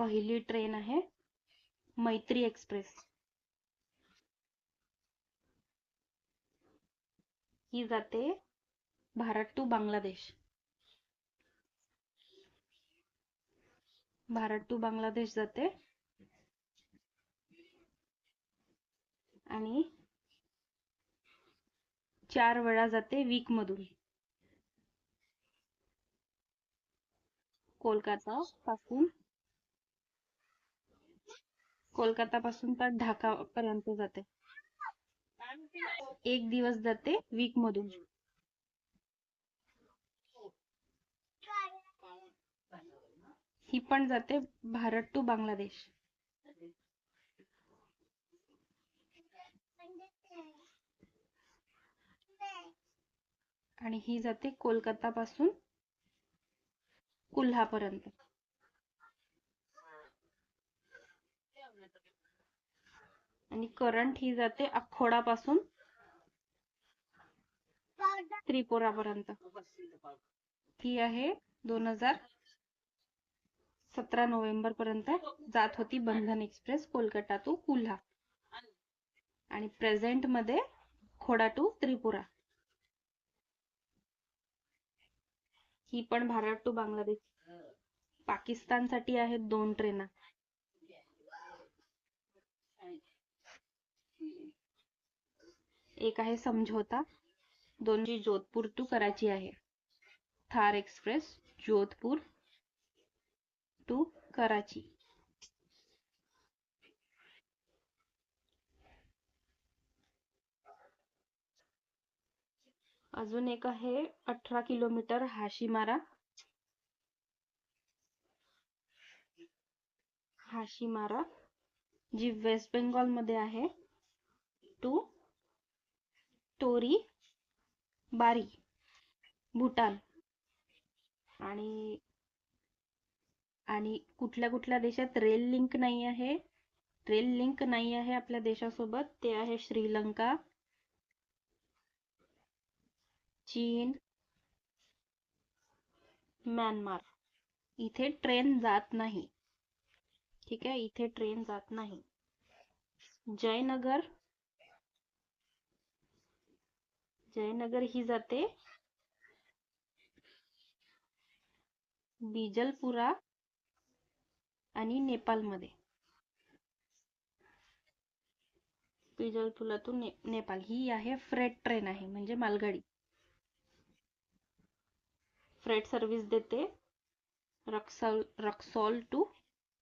पहिली ट्रेन आहे मैत्री एक्सप्रेस ही जाते भारत टू बांगलादेश. भारत टू बांगलादेश जाते. आणि चार वेळा जाते वीक मधून. कोलकाता पासून कोलकाता पासून तर ढाका पर्यंत जाते. एक दिवस जाते वीक मधून ही पण जाते भारत टू बांगलादेश. आणि ही जाते कोलकाता पासून कोल्हापर्यंत. आणि करंट ही जाते अखोडा पासून त्रिपुरा पर्यंत ही आहे दोन हजार सतरा नोव्हेंबर पर्यंत जात होती बंधन एक्सप्रेस कोलकाता टू कुल्हा. आणि प्रेझेंटमध्ये खोडा टू त्रिपुरा. ही पण भारत टू बांगलादेश. पाकिस्तानसाठी आहेत दोन ट्रेना एक आहे समझोता. दोन जी जोधपूर टू कराची आहे. Thar express, Jodhpur to Karachi. अजून एक आहे अठरा किलोमीटर हाशीमारा. हाशीमारा जी वेस्ट बेंगॉल मध्ये आहे. टू टोरी बारी भूटान. आणि आणि कुठल्या कुठल्या देशात रेल लिंक नाही आहे? रेल लिंक नाही आहे आपल्या देशासोबत. ते आहे श्रीलंका चीन म्यानमार. इथे ट्रेन जात नाही. ठीक आहे? इथे ट्रेन जात नाही. जयनगर जयनगर ही जाते. बिजलपुरा आणि नेपाळमध्ये बिजलपुरातून ने नेपाळ ही आहे फ्रेट ट्रेन आहे म्हणजे मालगाडी. फ्रेट सर्व्हिस देते. रक्सॉल रक्सॉल टू